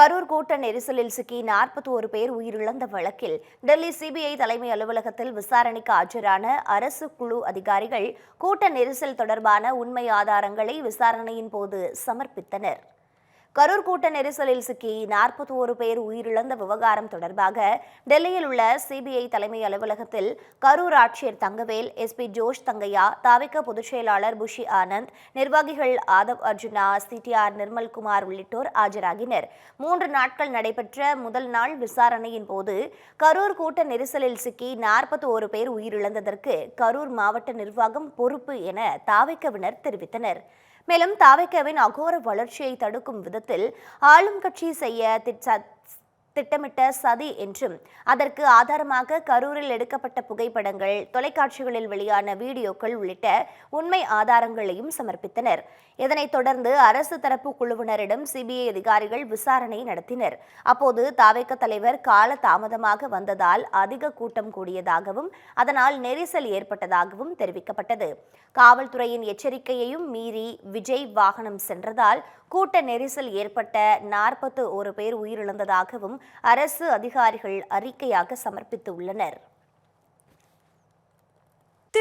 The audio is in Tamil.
கரூர் கூட்ட நெரிசலில் சிக்கி நாற்பத்தி ஒரு பேர் உயிரிழந்த வழக்கில் டெல்லி சிபிஐ தலைமை அலுவலகத்தில் விசாரணைக்கு ஆஜரான அரசு குழு அதிகாரிகள் கூட்ட நெரிசல் தொடர்பான உண்மை ஆதாரங்களை விசாரணையின் போது சமர்ப்பித்தனர். கரூர் கூட்ட நெரிசலில் சிக்கி நாற்பத்தி ஒரு பேர் உயிரிழந்த விவகாரம் தொடர்பாக டெல்லியில் உள்ள சிபிஐ தலைமை அலுவலகத்தில் கரூர் ஆட்சியர் தங்கவேல் எஸ்பி ஜோஷ் தங்கையா தாவிக பொதுச் செயலாளர் புஷி ஆனந்த் நிர்வாகிகள் ஆதவ் அர்ஜுனா சிடிஆர் நிர்மல்குமார் உள்ளிட்டோர் ஆஜராகினர். மூன்று நாட்கள் நடைபெற்ற முதல் நாள் விசாரணையின் போது கரூர் கூட்ட நெரிசலில் சிக்கி நாற்பத்தி ஒரு பேர் உயிரிழந்ததற்கு கரூர் மாவட்ட நிர்வாகம் பொறுப்பு என தாவிக்கவினர் தெரிவித்தனர். மேலும் தாவைக்கவின் அகோர வளர்ச்சியை தடுக்கும் விதத்தில் ஆளும் கட்சி செய்ய திட்டமிட்ட சதி என்றும் அதற்கு ஆதாரமாக கரூரில் எடுக்கப்பட்ட புகைப்படங்கள் தொலைக்காட்சிகளில் வெளியான வீடியோக்கள் உள்ளிட்ட உண்மை ஆதாரங்களையும் சமர்ப்பித்தனர். இதனைத் தொடர்ந்து அரசு தரப்பு குழுவினரிடம் சிபிஐ அதிகாரிகள் விசாரணை நடத்தினர். அப்போது தாவேக்க தலைவர் கால தாமதமாக வந்ததால் அதிக கூட்டம் கூடியதாகவும் அதனால் நெரிசல் ஏற்பட்டதாகவும் தெரிவிக்கப்பட்டது. காவல்துறையின் எச்சரிக்கையையும் மீறி விஜய் வாகனம் சென்றதால் கூட்ட நெரிசல் ஏற்பட்ட நாற்பத்து ஒரு பேர் உயிரிழந்ததாகவும் அரசு அதிகாரிகள் அறிக்கையாக சமர்ப்பித்துள்ளனர்.